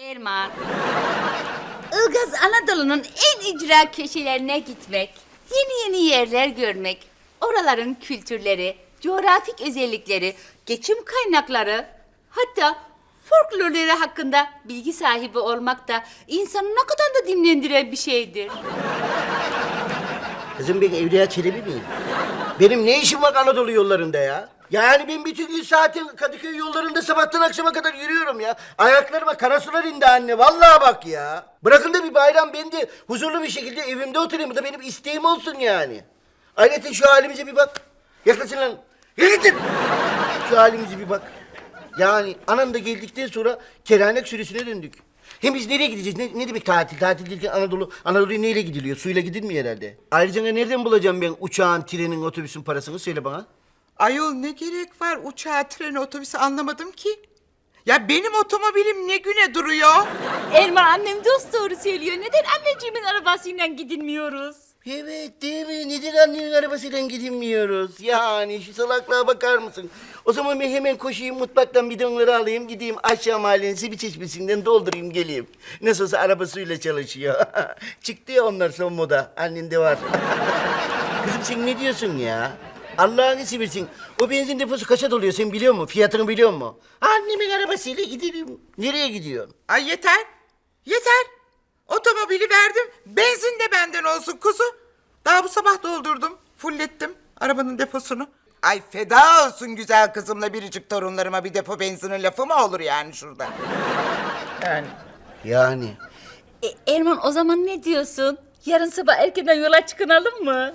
Erman. Ilgaz Anadolu'nun en icra köşelerine gitmek, yeni yeni yerler görmek, oraların kültürleri, coğrafik özellikleri, geçim kaynakları, hatta folklorları hakkında bilgi sahibi olmak da insanı ne kadar da dinlendiren bir şeydir. Kızım ben Evliya Çelebi miyim? Benim ne işim var Anadolu yollarında ya? Yani ben bütün gün saatin Kadıköy yollarında sabahtan akşama kadar yürüyorum ya. Ayaklarıma kara sular indi anne. Vallahi bak ya. Bırakın da bir bayram ben de huzurlu bir şekilde evimde oturayım. Bu da benim isteğim olsun yani. Ayrıca şu halimize bir bak. Yaklaşın lan. Yaklaşın. Şu halimize bir bak. Yani anam da geldikten sonra keranek sürüsüne döndük. Hem biz nereye gideceğiz? Ne, ne demek tatil? Tatil derken Anadolu, Anadolu'ya neyle gidiliyor? Suyla gidilmiyor herhalde. Ayrıca nereden bulacağım ben uçağın, trenin, otobüsün parasını? Söyle bana. Ayol ne gerek var uçağa, trene, otobüse anlamadım ki. Ya benim otomobilim ne güne duruyor? Erman annem dost doğru söylüyor. Neden anneciğimin arabasıyla gidilmiyoruz? Evet değil mi? Neden annenin arabasıyla gidilmiyoruz? Yani şu salaklığa bakar mısın? O zaman ben hemen koşayım mutfaktan bidonları alayım gideyim aşağı mahallenin bir çeşmesinden doldurayım geleyim. Nasıl olsa araba suyla çalışıyor. Çıktı ya onlar son moda. Annende var. Kızım sen ne diyorsun ya? Allah'ını seversin. O benzin deposu kaça doluyor sen biliyor musun? Fiyatını biliyor musun? Annemin arabasıyla gidelim. Nereye gidiyorsun? Ay yeter, yeter. Otomobili verdim, benzin de benden olsun kuzu. Daha bu sabah doldurdum, fullettim arabanın deposunu. Ay feda olsun güzel kızımla biricik torunlarıma bir depo benzinin lafı mı olur yani şurada? Yani. Yani. E, Erman o zaman ne diyorsun? Yarın sabah erkenden yola çıkınalım mı?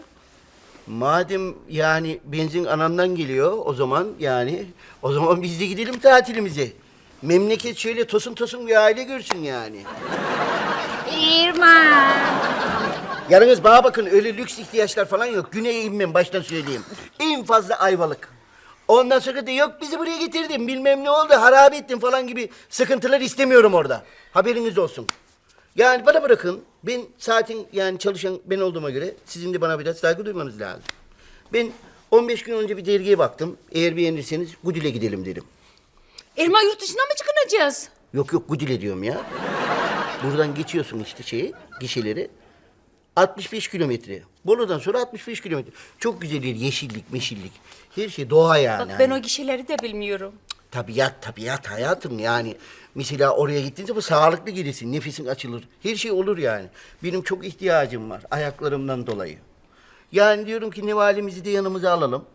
Madem yani benzin anamdan geliyor o zaman yani o zaman biz de gidelim tatilimize. Memleket şöyle tosun tosun bir aile görsün yani. Erman. Yalnız bana bakın öyle lüks ihtiyaçlar falan yok. Güney'e inmem baştan söyleyeyim. En fazla Ayvalık. Ondan sonra da yok bizi buraya getirdin bilmem ne oldu harap ettin falan gibi sıkıntılar istemiyorum orada. Haberiniz olsun. Yani bana bırakın. Ben saatin yani çalışan ben olduğuma göre sizin de bana biraz saygı duymanız lazım. Ben 15 gün önce bir dergiye baktım. Eğer beğenirseniz Gudil'e gidelim dedim. Erman yurt dışına mı çıkınacağız? Yok yok Gudil'e diyorum ya. Buradan geçiyorsun işte şeyi, gişeleri. 65 kilometre. Bolu'dan sonra 65 kilometre. Çok güzel yer, yeşillik, meşillik. Her şey doğa yani. Bak ben Hani o gişeleri de bilmiyorum. Tabiat, tabiat hayatım yani. Mesela oraya gittiğince bu sağlıklı gelirsin, nefesin açılır. Her şey olur yani. Benim çok ihtiyacım var ayaklarımdan dolayı. Yani diyorum ki nevalimizi de yanımıza alalım.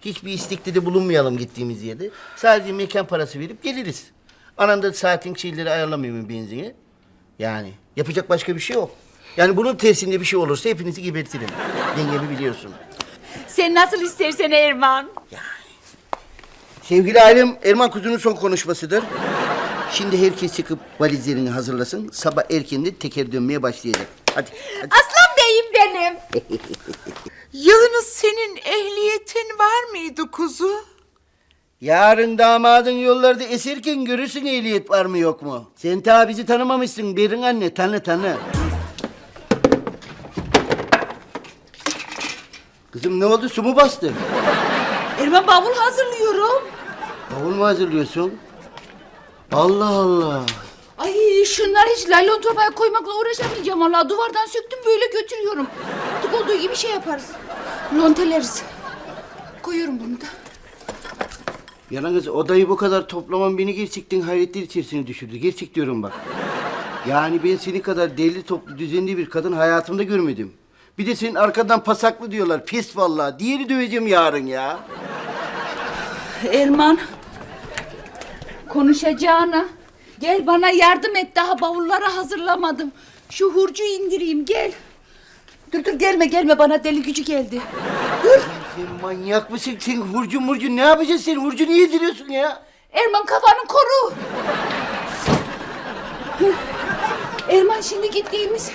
Hiçbir istekte de bulunmayalım gittiğimiz yerde. Sadece mekan parası verip geliriz. Anam da saatin şeyleri ayarlamıyor mu benzini? Yani yapacak başka bir şey yok. Yani bunun tersinde bir şey olursa hepinizi gebertirim. Dengemi biliyorsun. Sen nasıl istersen Erman. Sevgili ailem, Erman Kuzu'nun son konuşmasıdır. Şimdi herkes çıkıp valizlerini hazırlasın. Sabah erkenden teker dönmeye başlayacak. Hadi, hadi. Aslan beyim benim. Yalnız senin ehliyetin var mıydı kuzu? Yarın damadın yollarda eserken görürsün ehliyet var mı yok mu? Sen ta bizi tanımamışsın Berin anne. Tanı tanı. Kızım ne oldu? Su mu bastı? Erman bavul hazırlıyorum. Bavul mu hazırlıyorsun? Allah Allah. Ay şunlar hiç laylon torbaya koymakla uğraşamayacağım valla. Duvardan söktüm böyle götürüyorum. Artık olduğu gibi şey yaparız. Lonteleriz. Koyuyorum bunu da. Yalnız odayı bu kadar toplaman beni gerçekten hayretler içerisine düşürdü. Gerçek diyorum bak. Yani ben seni kadar deli toplu düzenli bir kadın hayatımda görmedim. Bir de senin arkadan pasaklı diyorlar. Pis vallahi. Diğeri döveceğim yarın ya. Erman. Konuşacağına. Gel bana yardım et. Daha bavulları hazırlamadım. Şu hurcu indireyim gel. Dur dur gelme gelme bana deli gücü geldi. Dur. Sen manyak mısın? Sen hurcu murcu ne yapacaksın sen? Hurcu niye yediriyorsun ya? Erman kafanı koru. Erman şimdi gittiğimiz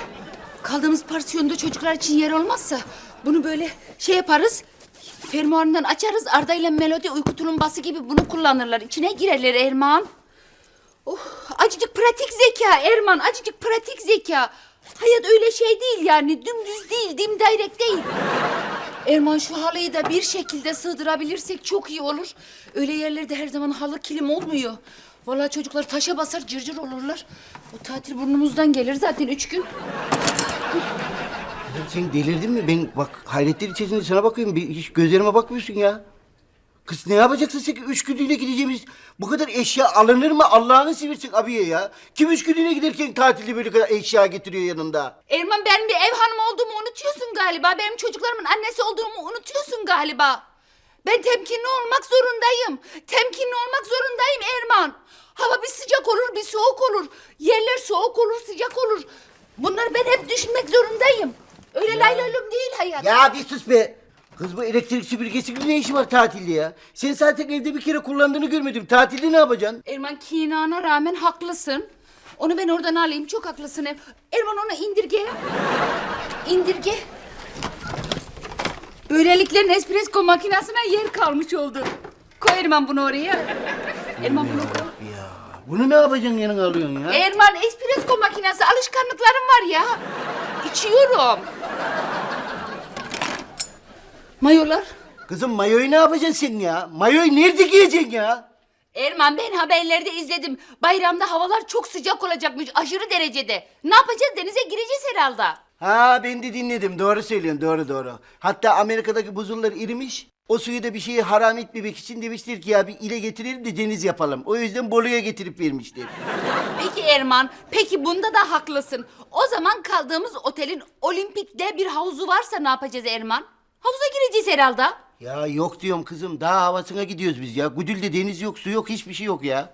kaldığımız parsiyonda çocuklar için yer olmazsa bunu böyle şey yaparız. Fermuarından açarız. Arda ile Melodi uyku tulumbası gibi bunu kullanırlar. İçine girerler Erman. Oh, acıcık pratik zeka Erman. Acıcık pratik zeka. Hayat öyle şey değil yani. Dümdüz değil, dimdirek değil. Erman şu halıyı da bir şekilde sığdırabilirsek çok iyi olur. Öyle yerlerde her zaman halı kilim olmuyor. Vallahi çocuklar taşa basar cırcır olurlar. O tatil burnumuzdan gelir zaten üç gün. Sen delirdin mi? Ben bak hayretler içerisinde sana bakıyorum. Bir, hiç gözlerime bakmıyorsun ya. Kız ne yapacaksın sen? Üç günlüğüne gideceğimiz bu kadar eşya alınır mı? Allah'ını seversin abiye ya. Kim üç günlüğüne giderken tatilde böyle kadar eşya getiriyor yanında? Erman benim bir ev hanımı olduğumu unutuyorsun galiba. Benim çocuklarımın annesi olduğumu unutuyorsun galiba. Ben temkinli olmak zorundayım. Temkinli olmak zorundayım Erman. Hava bir sıcak olur bir soğuk olur. Yerler soğuk olur sıcak olur. Bunları ben hep düşünmek zorundayım. Öyle lay değil hayat. Ya bir sus be. Kız bu elektrik süpürgesinin ne işi var tatilde ya? Sen zaten evde bir kere kullandığını görmedim. Tatilde ne yapacaksın? Erman kinana rağmen haklısın. Onu ben oradan alayım. Çok haklısın. Erman onu indirge. İndirge. Böylelikle Nespresso makinesine yer kalmış oldu. Koy Erman bunu oraya. Erman bunu koy. Bunu ne yapacaksın yanına alıyorsun ya? Erman espresso makinesi alışkanlıklarım var ya. İçiyorum. Mayolar. Kızım mayoyu ne yapacaksın sen ya? Mayoyu nerede giyeceksin ya? Erman ben haberlerde izledim. Bayramda havalar çok sıcak olacakmış aşırı derecede. Ne yapacağız denize gireceğiz herhalde. Ha ben de dinledim. Doğru söylüyorsun. Doğru doğru. Hatta Amerika'daki buzullar erimiş. O suyu da bir şeyi haram etmemek için demiştir ki ya bir ile getirelim de deniz yapalım. O yüzden Bolu'ya getirip vermişler. Peki Erman, peki bunda da haklısın. O zaman kaldığımız otelin olimpikte bir havuzu varsa ne yapacağız Erman? Havuza gireceğiz herhalde. Ya yok diyorum kızım. Daha havasına gidiyoruz biz ya. Gudül'de deniz yok, su yok, hiçbir şey yok ya.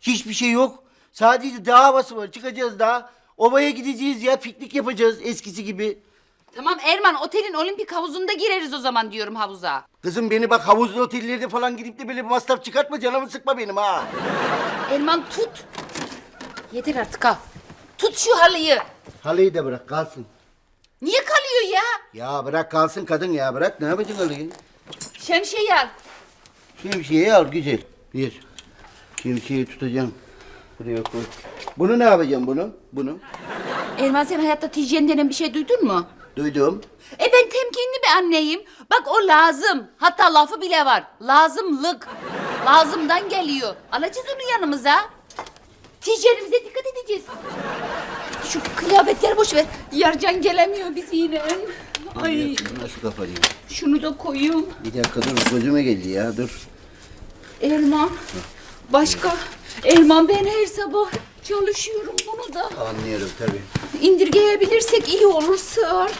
Hiçbir şey yok. Sadece dağ havası var. Çıkacağız daha. Ovaya gideceğiz ya. Piknik yapacağız eskisi gibi. Tamam Erman, otelin olimpik havuzunda gireriz o zaman diyorum havuza. Kızım beni bak havuzlu otellerde falan gidip de böyle bir masraf çıkartma. Canımı sıkma benim ha. Erman tut. Yeter artık ha. Tut şu halıyı. Halıyı da bırak kalsın. Niye kalıyor ya? Ya bırak kalsın kadın ya bırak. Ne yapacaksın halıyı? Şemsiyeyi al. Şemsiyeyi al güzel. Bir. Şemsiyeyi tutacağım. Buraya koy. Bunu ne yapacağım bunu? Bunu. Erman sen hayatta tijen denen bir şey duydun mu? Duydum. E ben temkinli bir anneyim. Bak o lazım. Hatta lafı bile var. Lazımlık. Lazımdan geliyor. Alacağız onu yanımıza. Tijerimize dikkat edeceğiz. Şu kıyafetleri boş ver. Yarcan gelemiyor biz yine. Ay Nasıl kapatayım? şunu da koyayım. Bir dakika dur gözüme geldi ya dur. Erman. Başka. Erman ben her sabah çalışıyorum bunu da. Anlıyorum tabii. İndirgeyebilirsek iyi olur sığar.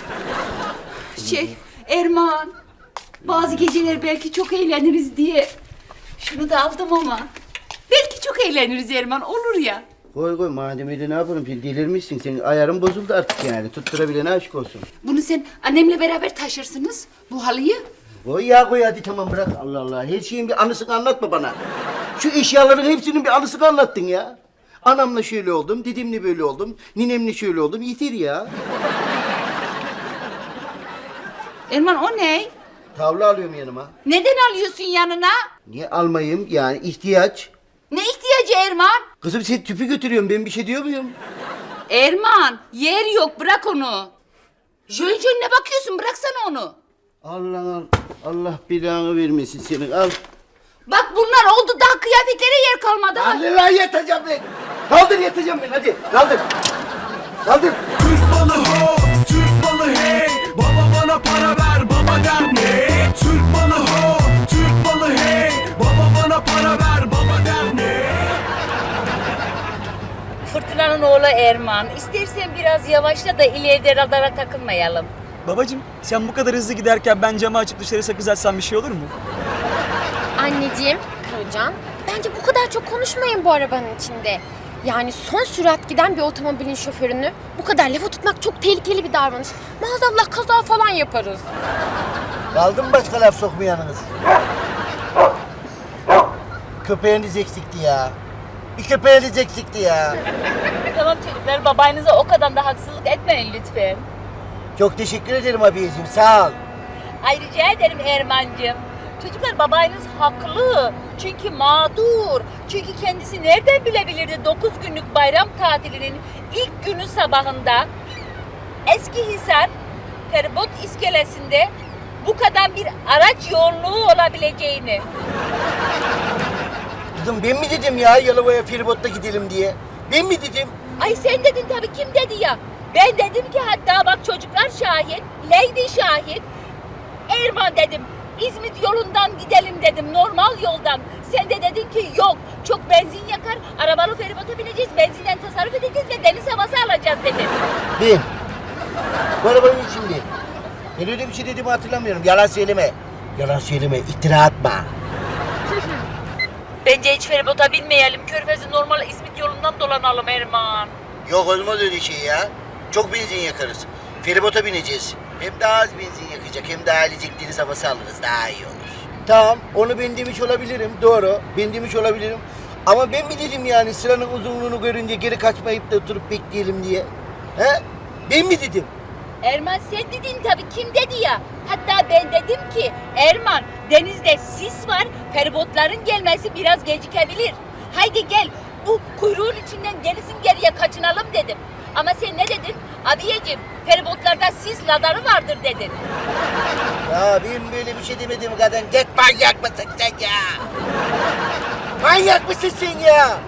Şey Erman. Bazı geceler belki çok eğleniriz diye. Şunu da aldım ama. Belki çok eğleniriz Erman olur ya. Koy koy madem öyle ne yapalım delirmişsin senin ayarın bozuldu artık yani tutturabilene aşk olsun. Bunu sen annemle beraber taşırsınız bu halıyı. Koy ya koy hadi tamam bırak Allah Allah her şeyin bir anısını anlatma bana. Şu eşyaların hepsinin bir anısını anlattın ya. Anamla şöyle oldum, dedemle böyle oldum, ninemle şöyle oldum. Yeter ya. Erman o ne? Tavla alıyorum yanıma. Neden alıyorsun yanına? Niye almayayım? Yani ihtiyaç. Ne ihtiyacı Erman? Kızım sen tüpü götürüyorsun. Ben bir şey diyor muyum? Erman yer yok bırak onu. Jön jönüne bakıyorsun bıraksana onu. Allah Allah. Allah belanı vermesin senin. Al. Bak bunlar oldu daha kıyafetlere yer kalmadı. Lan yatacağım ben. Kaldır yatacağım ben hadi. Kaldır. Kaldır. Türk balı ho, Türk balı hey Baba bana para ver, baba der ne? Türk balı ho, Türk balı hey Baba bana para ver, baba der ne? Fırtınanın oğlu Erman. İstersen biraz yavaşla da ileride radara takılmayalım. Babacım sen bu kadar hızlı giderken ben camı açıp dışarı sakız atsam bir şey olur mu? Anneciğim, Kırcan, bence bu kadar çok konuşmayın bu arabanın içinde. Yani son sürat giden bir otomobilin şoförünü bu kadar lafa tutmak çok tehlikeli bir davranış. Maazallah kaza falan yaparız. Kaldı mı başka laf sokmayanınız? Köpeğiniz eksikti ya. Bir köpeğiniz eksikti ya. Tamam çocuklar babanıza o kadar da haksızlık etmeyin lütfen. Çok teşekkür ederim abiyeciğim. Sağ ol. Ay rica ederim Erman'cığım. Çocuklar babanız haklı. Çünkü mağdur. Çünkü kendisi nereden bilebilirdi 9 günlük bayram tatilinin ilk günü sabahında Eski Hisar feribot iskelesinde bu kadar bir araç yoğunluğu olabileceğini. Kızım ben mi dedim ya Yalova'ya feribotla gidelim diye? Ben mi dedim? Ay sen dedin tabii kim dedi ya? Ben dedim ki hatta bak çocuklar şahit, Lady şahit. Erman dedim. İzmit yolundan gidelim dedim normal yoldan. Sen de dedin ki yok çok benzin yakar arabalı feribota bineceğiz benzinden tasarruf edeceğiz ve deniz havası alacağız dedin. Ben. Bu arabanın içinde. Ben öyle bir şey dediğimi hatırlamıyorum. Yalan söyleme. Yalan söyleme. İftira atma. Bence hiç feribota binmeyelim. Körfezi normal İzmit yolundan dolanalım Erman. Yok olmaz öyle şey ya. Çok benzin yakarız. Feribota bineceğiz. Hem daha az benzin yakacak hem daha ailecek deniz havası alırız. Daha iyi olur. Tamam onu ben demiş olabilirim. Doğru. Ben demiş olabilirim. Ama ben mi dedim yani sıranın uzunluğunu görünce geri kaçmayıp da oturup bekleyelim diye? He? Ben mi dedim? Erman sen dedin tabii kim dedi ya? Hatta ben dedim ki Erman denizde sis var feribotların gelmesi biraz gecikebilir. Haydi gel bu kuyruğun içinden gerisin geriye kaçınalım dedim. Ama sen ne dedin? Abiyeciğim feribotlarda sis ladarı vardır dedin. Ya ben böyle bir şey demedim kadın. Git manyak mısın sen ya? Manyak mısın sen ya?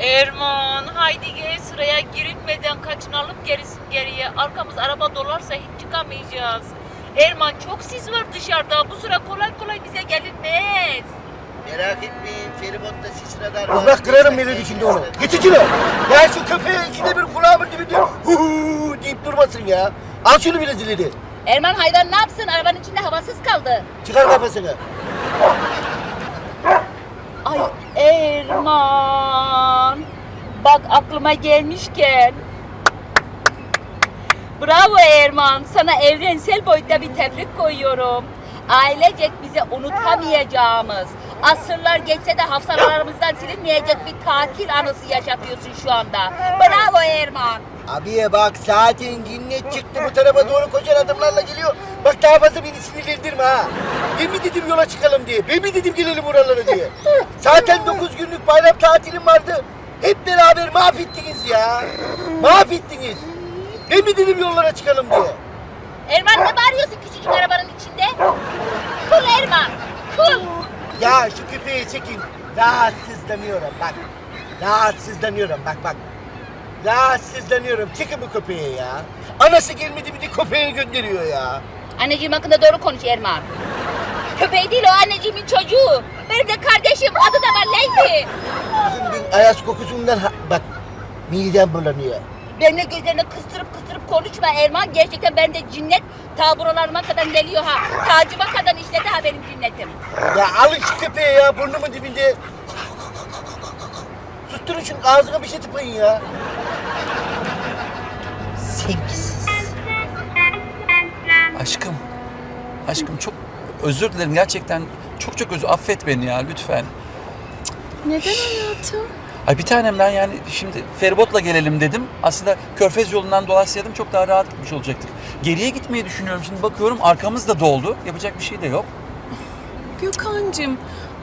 Erman haydi gel sıraya girilmeden kaçınalım gerisin geriye. Arkamız araba dolarsa hiç çıkamayacağız. Erman çok sis var dışarıda. Bu sıra kolay kolay bize gelinmez. Merak etmeyin feribotta sis radar var. Bak kırarım beni şimdi onu. Git içine. Ya şu köpeğe ikide bir kulağımın dibinde hu hu deyip durmasın ya. Al şunu biraz ileri. Erman hayvan ne yapsın? Arabanın içinde havasız kaldı. Çıkar kafasını. Ay Erman. Bak aklıma gelmişken. Bravo Erman. Sana evrensel boyutta bir tebrik koyuyorum. Ailecek bize unutamayacağımız, asırlar geçse de hafızalarımızdan silinmeyecek bir tatil anısı yaşatıyorsun şu anda. Bravo Erman. Abiye bak zaten cinnet çıktı bu tarafa doğru koşan adımlarla geliyor. Bak daha fazla beni sinirlendirme ha. Ben mi dedim yola çıkalım diye. Ben mi dedim gelelim buralara diye. Zaten 9 günlük bayram tatilim vardı. Hep beraber mahvettiniz ya. Mahvettiniz. Ben mi dedim yollara çıkalım diye. Erman ne bağırıyorsun küçücük arabanın içinde? Kul Erman, kul. Ya şu köpeği çekin. Rahatsızlanıyorum bak. Rahatsızlanıyorum bak bak. Rahatsızlanıyorum. Çekin bu köpeği ya. Anası gelmedi bir de köpeği gönderiyor ya. Anneciğim hakkında doğru konuş Erman. Köpeği değil o anneciğimin çocuğu. Benim de kardeşim adı da var Leydi. Kızım ben ayaz kokusundan ha- bak midem bulanıyor. Benimle gözlerini kıstırıp kıstırıp konuşma Erman. Gerçekten bende cinnet ta buralarıma kadar geliyor ha. Tacıma kadar işledi ha benim cinnetim. Ya alın şu köpeği ya burnumun dibinde. Susturun şunu ağzına bir şey tıpayın ya. Sevgisiz. Aşkım. Aşkım çok özür dilerim gerçekten. Çok çok özür affet beni ya lütfen. Neden hayatım? Ay bir tanem ben yani şimdi feribotla gelelim dedim. Aslında Körfez yolundan dolaşsaydım çok daha rahat gitmiş olacaktık. Geriye gitmeyi düşünüyorum. Şimdi bakıyorum arkamız da doldu. Yapacak bir şey de yok. Gökhan'cığım,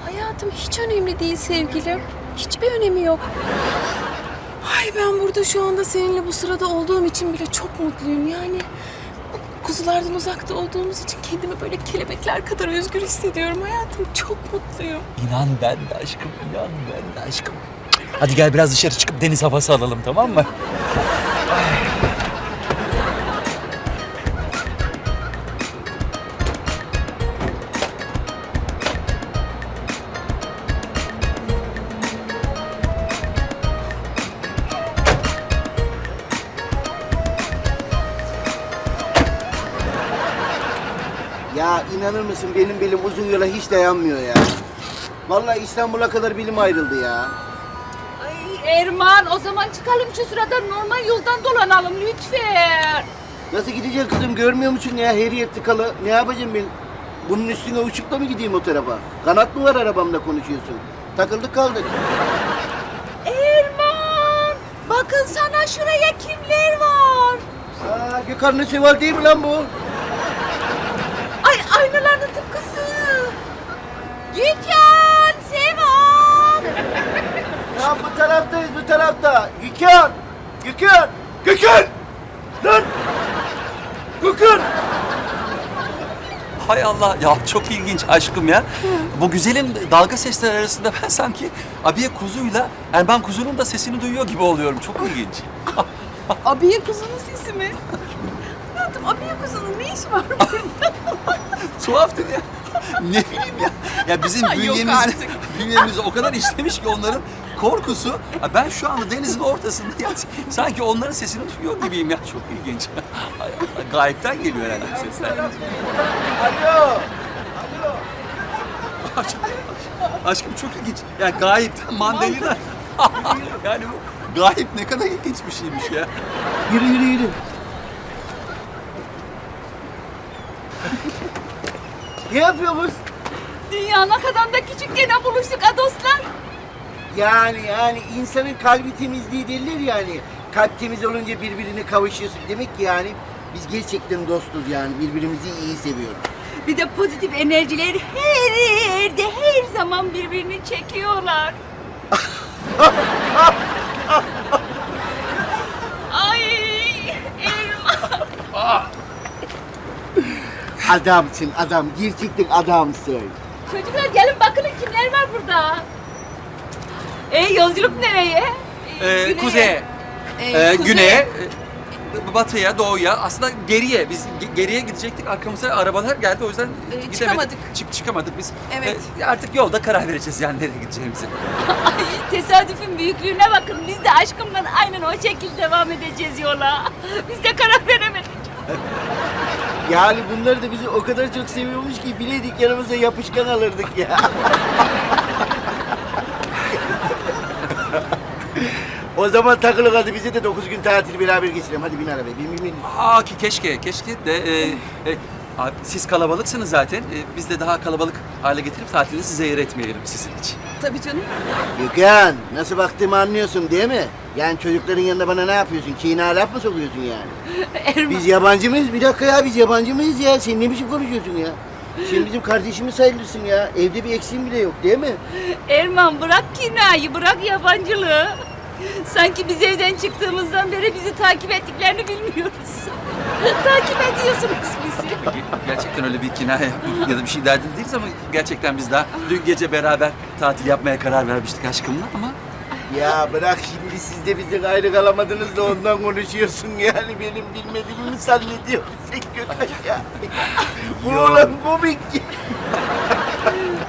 hayatım hiç önemli değil sevgilim. Hiçbir önemi yok. Ay ben burada şu anda seninle bu sırada olduğum için bile çok mutluyum. Yani kuzulardan uzakta olduğumuz için kendimi böyle kelebekler kadar özgür hissediyorum hayatım. Çok mutluyum. İnan ben de aşkım, inan ben de aşkım. Hadi gel biraz dışarı çıkıp deniz havası alalım tamam mı? Ya inanır mısın benim belim uzun yola hiç dayanmıyor ya. Vallahi İstanbul'a kadar belim ayrıldı ya. Erman o zaman çıkalım şu sırada normal yoldan dolanalım lütfen. Nasıl gidecek kızım görmüyor musun ya her yer tıkalı. Ne yapacağım ben? Bunun üstüne uçukla mı gideyim o tarafa? Kanat mı var arabamda konuşuyorsun? Takıldık kaldık. Erman bakın sana şuraya kimler var. Aa, Gökhan'ın Seval değil mi lan bu? Ay aynaların tıpkısı. Seval. Ya bu taraftayız bu tarafta. Gökhan! Gökhan! Gökhan! Lan! Gökhan! Hay Allah ya çok ilginç aşkım ya. Bu güzelim dalga sesler arasında ben sanki abiye kuzuyla yani ben kuzunun da sesini duyuyor gibi oluyorum. Çok ilginç. Abiye kuzunun sesi mi? Hayatım abiye kuzunun ne işi var burada? Tuhaftır ya. ne bileyim ya. Ya bizim yok bünyemiz, artık. bünyemizi o kadar işlemiş ki onların korkusu. Ben şu anda denizin ortasında ya, sanki onların sesini duyuyor gibiyim ya. Çok ilginç. Gayipten geliyor herhalde bu sesler. Alo. Aşkım, aşkım çok ilginç. Ya gayipten mandalina. yani bu gayip ne kadar ilginç bir şeymiş ya. Yürü yürü yürü. ne yapıyorsunuz? Dünya ne kadar da küçük gene buluştuk ha dostlar. Yani yani insanın kalbi temizliği derler yani. Kalp temiz olunca birbirine kavuşuyorsun. Demek ki yani biz gerçekten dostuz yani. Birbirimizi iyi seviyoruz. Bir de pozitif enerjiler her yerde her zaman birbirini çekiyorlar. Ay Erman. Adamsın adam. Gerçekten adamsın. Çocuklar gelin bakın kimler var burada. E yolculuk nereye? Ee, güneye. kuzeye, Ee, e, güneye, e, batıya, doğuya, aslında geriye. Biz ge- geriye gidecektik. Arkamıza arabalar geldi. O yüzden Ee, gidemedik. çıkamadık. Çık, çıkamadık biz. Evet. Ee, artık yolda karar vereceğiz yani nereye gideceğimizi. Ay tesadüfün büyüklüğüne bakın. Biz de aşkımla aynen o şekilde devam edeceğiz yola. Biz de karar veremedik. Yani bunlar da bizi o kadar çok seviyormuş ki bileydik yanımıza yapışkan alırdık ya. O zaman takılın hadi bize de 9 gün tatil beraber geçirelim. Hadi bin arabaya. Bin bin bin. Aa ki keşke, keşke de e, e, abi, siz kalabalıksınız zaten. E, biz de daha kalabalık hale getirip tatilinizi zehir etmeyelim sizin için. Tabii canım. Gökhan nasıl baktığımı anlıyorsun değil mi? Yani çocukların yanında bana ne yapıyorsun? Kina laf mı sokuyorsun yani? Erman. Biz yabancı mıyız? Bir dakika ya biz yabancı mıyız ya? Sen ne biçim konuşuyorsun ya? Sen bizim kardeşimiz sayılırsın ya. Evde bir eksiğin bile yok değil mi? Erman bırak kinayı, bırak yabancılığı. Sanki biz evden çıktığımızdan beri bizi takip ettiklerini bilmiyoruz. takip ediyorsunuz bizi. Ge- Gerçekten öyle bir kinaye ya da bir şey derdin değiliz ama gerçekten biz daha dün gece beraber tatil yapmaya karar vermiştik aşkımla ama Ya bırak şimdi siz de bizden ayrı kalamadınız da ondan konuşuyorsun yani benim bilmediğimi mi zannediyorsun sen Gökhan ya? Bu oğlan komik ya.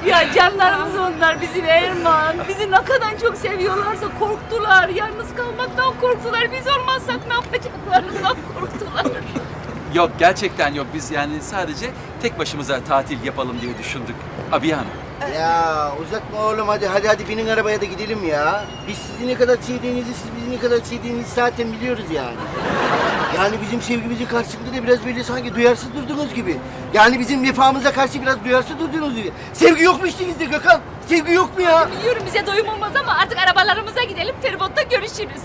Ya canlarımız onlar bizim Erman. Bizi ne kadar çok seviyorlarsa korktular. Yalnız kalmaktan korktular. Biz olmazsak ne yapacaklarından korktular. yok gerçekten yok biz yani sadece tek başımıza tatil yapalım diye düşündük. Abi Hanım. Ya uzatma oğlum hadi hadi hadi binin arabaya da gidelim ya. Biz sizi ne kadar sevdiğinizi siz bizi ne kadar sevdiğinizi zaten biliyoruz yani. Yani bizim sevgimizin karşısında da biraz böyle sanki duyarsız durdunuz gibi. Yani bizim vefamıza karşı biraz duyarsız durdunuz gibi. Sevgi yok mu içinizde Gökhan? Sevgi yok mu ya? Biliyorum bize doyum olmaz ama artık arabalarımıza gidelim. Feribotta görüşürüz.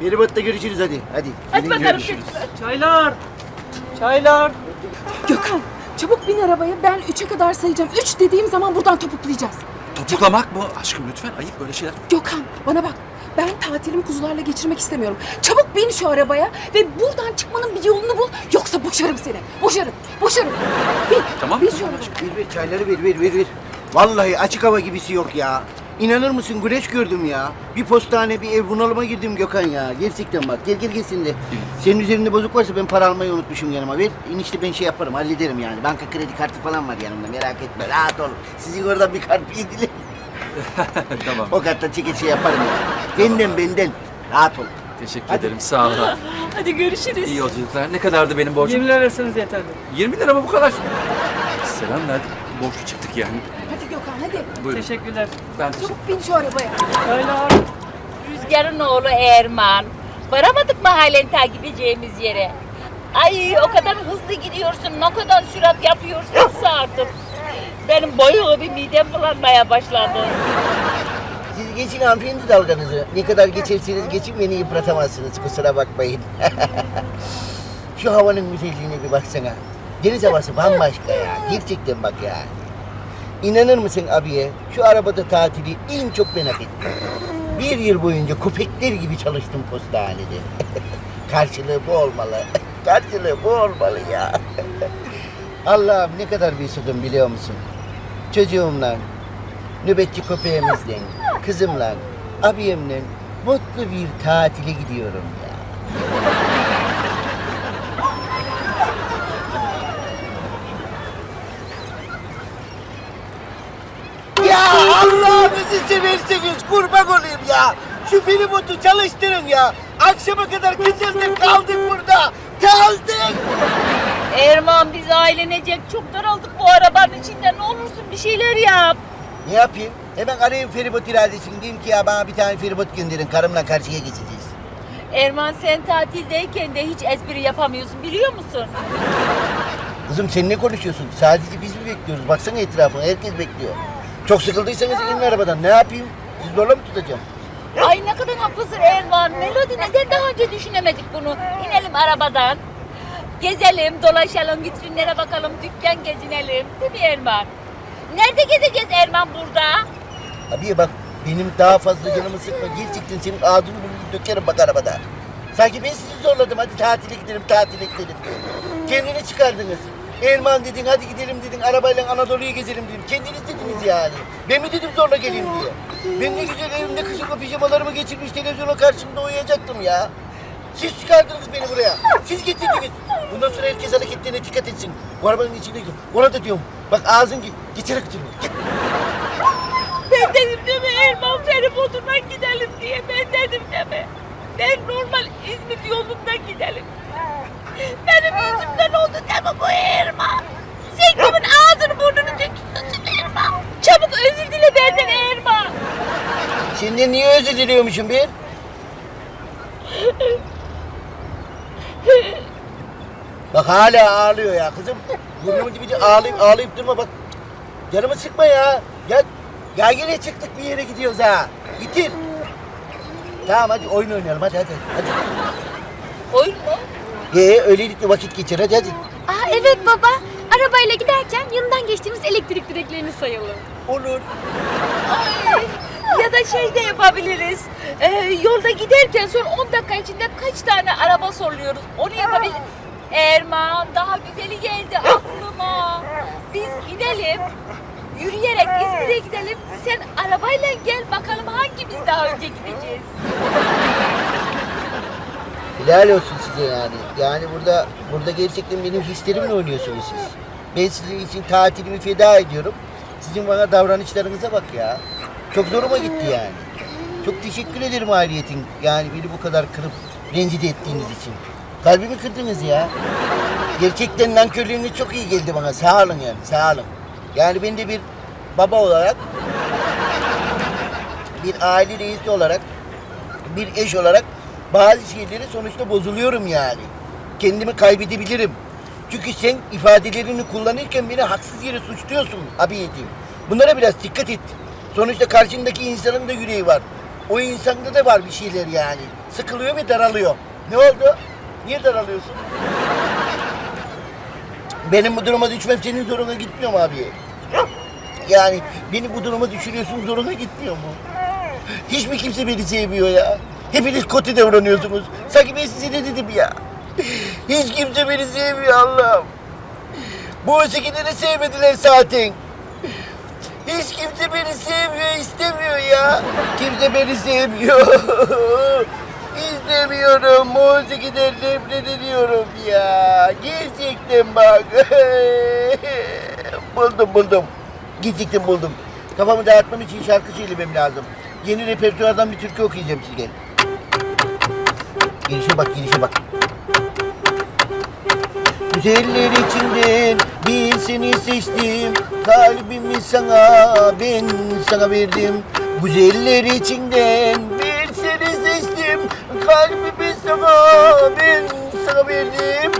Meribat'ta görüşürüz hadi. Hadi. Hadi Gelin bakalım görüşürüz. çocuklar. Gökhan çabuk bin arabaya ben üçe kadar sayacağım. Üç dediğim zaman buradan topuklayacağız. Topuklamak mı? Aşkım lütfen ayıp böyle şeyler. Gökhan bana bak. Ben tatilimi kuzularla geçirmek istemiyorum. Çabuk bin şu arabaya ve buradan çıkmanın bir yolunu bul. Yoksa boşarım seni. Boşarım. Boşarım. Bin. Tamam, Bin tamam şu arabaya. Ver ver çayları ver ver ver ver. Vallahi açık hava gibisi yok ya. İnanır mısın güneş gördüm ya. Bir postane bir ev bunalıma girdim Gökhan ya. Gerçekten bak gel gel gel sen de. Senin üzerinde bozuk varsa ben para almayı unutmuşum yanıma. Ver enişte ben şey yaparım hallederim yani. Banka kredi kartı falan var yanımda merak etme rahat ol. Sizin oradan bir kart yediler. tamam. O karttan çekil şey yaparım ya. Benden benden. Rahat ol. Teşekkür ederim sağ olun. Hadi görüşürüz. İyi yolculuklar. Ne kadardı benim borcum? 20 lira verseniz yeterli. 20 lira mı bu kadar? Selam verdik. Borçlu çıktık yani. Hadi. Buyurun. Teşekkürler. Ben teşekkür Çabuk bin şu arabaya. Çaylar. Rüzgar'ın oğlu Erman. Varamadık mı halen takip edeceğimiz yere? Ay o kadar hızlı gidiyorsun, ne kadar sürat yapıyorsun artık. Benim boyu bir midem bulanmaya başladı. Siz geçin hanımefendi dalganızı. Ne kadar geçerseniz geçin beni yıpratamazsınız kusura bakmayın. Şu havanın güzelliğine bir baksana. Deniz havası bambaşka ya. Gerçekten bak ya. İnanır mısın abiye? Şu arabada tatili en çok ben hak ettim. Bir yıl boyunca köpekler gibi çalıştım postanede. Karşılığı bu olmalı. Karşılığı bu olmalı ya. Allah'ım ne kadar mesudum biliyor musun? Çocuğumla, nöbetçi köpeğimizle, kızımla, abiyemle mutlu bir tatile gidiyorum. Ya Allah'ınızı severseniz kurban olayım ya. Şu feribotu çalıştırın ya. Akşama kadar kızıldık kaldık burada. Kaldık. Erman biz ailenecek çok daraldık bu arabanın içinde. Ne olursun bir şeyler yap. Ne yapayım? Hemen arayayım feribot iradesini. Diyeyim ki ya bana bir tane feribot gönderin. Karımla karşıya geçeceğiz. Erman sen tatildeyken de hiç espri yapamıyorsun biliyor musun? Kızım sen ne konuşuyorsun? Sadece biz mi bekliyoruz? Baksana etrafına herkes bekliyor. Çok sıkıldıysanız inin arabadan. Ne yapayım? Siz zorla mı tutacağım? Ay ne kadar haklısın Erman. Melodi neden daha önce düşünemedik bunu? İnelim arabadan. Gezelim, dolaşalım, vitrinlere bakalım, dükkan gezinelim. Değil mi Erman? Nerede gezeceğiz Erman burada? Abi bak benim daha fazla canımı sıkma. Gerçekten senin ağzını burnunu dökerim bak arabada. Sanki ben sizi zorladım. Hadi tatile gidelim, tatile gidelim diye. Kendini çıkardınız. Erman dedin, hadi gidelim dedin. Arabayla Anadolu'yu gezelim dedim. Kendiniz dediniz yani. Ben mi dedim zorla geleyim diye. Ben ne güzel evimde kışın pijamalarımı geçirmiş televizyona karşımda uyuyacaktım ya. Siz çıkardınız beni buraya. Siz getirdiniz. Bundan sonra herkes hareketlerine dikkat etsin. Bu arabanın içine gir. Ona da diyorum. Bak ağzın git. Geçerek gidiyor. Git. Ben dedim değil mi Erman feribotuna gidelim diye ben dedim değil mi? Ben normal İzmir yolundan gidelim. Benim yüzümden oldu değil mi bu Erman? Sen kimin ağzını burnunu döküyorsun Erman? Çabuk özür dile benden Erman. Şimdi niye özür diliyormuşum ben? Bak hala ağlıyor ya kızım. Burnumun dibinde ağlayıp ağlayıp durma bak. Canımı sıkma ya. Ya, ya yine çıktık bir yere gidiyoruz ha. Bitir. Tamam hadi oyun oynayalım hadi hadi. hadi. Oyun mu? Ee, öylelikle vakit geçir hadi hadi. Aa evet baba. Arabayla giderken yanından geçtiğimiz elektrik direklerini sayalım. Olur. Ya da şey de yapabiliriz. Ee, yolda giderken son 10 dakika içinde kaç tane araba soruluyoruz. Onu yapabiliriz. Erman daha güzeli geldi aklıma. Biz gidelim. Yürüyerek İzmir'e gidelim. Sen arabayla gel bakalım hangimiz daha önce gideceğiz. Helal olsun size yani. Yani burada burada gerçekten benim hislerimle oynuyorsunuz siz. Ben sizin için tatilimi feda ediyorum. Sizin bana davranışlarınıza bak ya. Çok zoruma gitti yani. Çok teşekkür ederim ailiyetin. Yani beni bu kadar kırıp rencide ettiğiniz için. Kalbimi kırdınız ya. Gerçekten nankörlüğünüz çok iyi geldi bana. Sağ olun yani, sağ olun. Yani ben de bir baba olarak, bir aile reisi olarak bir eş olarak bazı şeyleri sonuçta bozuluyorum yani. Kendimi kaybedebilirim. Çünkü sen ifadelerini kullanırken beni haksız yere suçluyorsun abiyeciğim. Bunlara biraz dikkat et. Sonuçta karşındaki insanın da yüreği var. O insanda da var bir şeyler yani. Sıkılıyor ve daralıyor. Ne oldu? Niye daralıyorsun? Benim bu duruma düşmem senin zoruna gitmiyor mu abi? Yani beni bu duruma düşürüyorsun zoruna gitmiyor mu? Hiç mi kimse beni sevmiyor ya? Hepiniz kötü davranıyorsunuz. Sanki ben size ne dedim ya? Hiç kimse beni sevmiyor Allah'ım. Bu ötekileri sevmediler zaten. Hiç kimse beni sevmiyor, istemiyor ya. Kimse beni sevmiyor. İstemiyorum. Musikiden nefret ediyorum ya. Gerçekten bak. buldum buldum. Gerçekten buldum. Kafamı dağıtmam için şarkı söylemem lazım. Yeni repertuardan bir türkü okuyacağım size. Girişe bak, girişe bak. Güzeller içinden bir seni seçtim. Kalbimi sana ben sana verdim. Güzeller içinden bir seni seçtim. Kalbimi sana ben sana verdim.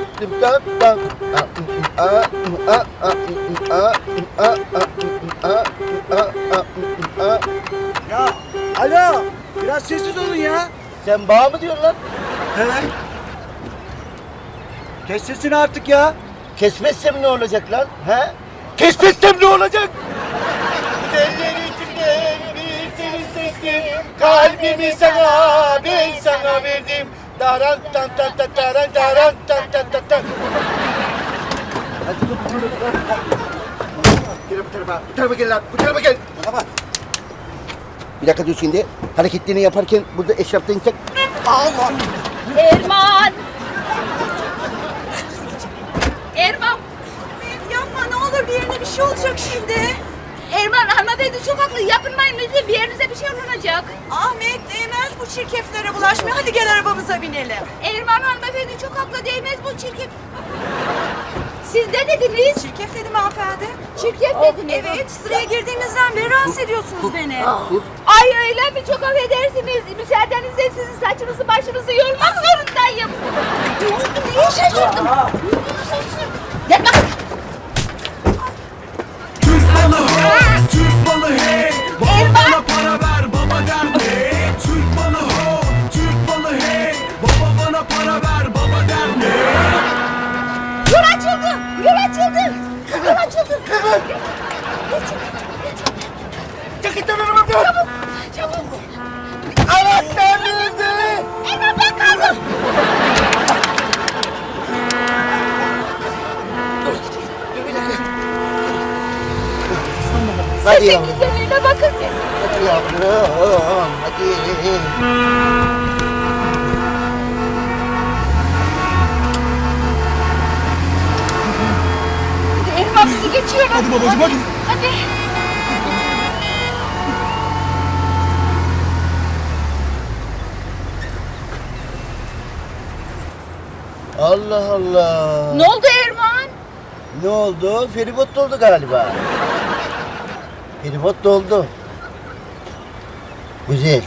Ya alo biraz sessiz olun ya. Sen bağ mı diyorsun lan? He? Kes sesini artık ya. Kesmezsem ne olacak lan? He? Kesmezsem ne olacak? Güzeller içinden bir seni seçtim. Kalbimi sana ben sana verdim. Daran tan tan tan taran daran tan tan tan tan. Gel bu tarafa, bu tarafa gel lan, bu tarafa gel. Baba. Bir dakika dur şimdi. Hareketlerini yaparken burada eşrafta inecek. Allah! Erman! Erman! Yapma ne olur bir yerine bir şey olacak şimdi. Erman hanımefendi çok haklı. Yapınmayın lütfen bir yerinize bir şey olacak. Ahmet değmez bu çirkeflere bulaşmaya. Hadi gel arabamıza binelim. Erman hanımefendi çok haklı değmez bu çirkef. Siz ne dediniz? Çirkef dedim hanımefendi. Çirkef dediniz. Evet sıraya girdiğimizden beri rahatsız ediyorsunuz beni. Ay öyle mi? Çok affedersiniz. Müsaadenizle sizin saçınızı başınızı yolmak zorundayım. Ne oldu? Niye şaşırdım? Niye şaşırdım? Gel bak. Türk malı ho, Türk malı hey. Baba bana para ver, baba der ne? Türk malı ho, Türk malı hey. Baba bana para ver, baba der ne? Yol açıldı. Yol açıldı. Yol açıldı. Çekil lan arabamdan! Çabuk. Çabuk. Anahtar nerede? Erman ben kaldım. Hadi Sesin yavrum, güzelliğine bakın siz. hadi yavrum, hadi. Hadi babacığım hadi. Hadi. Allah Allah. Ne oldu Erman? Ne oldu? Feribot doldu galiba. Feribot doldu. Güzel.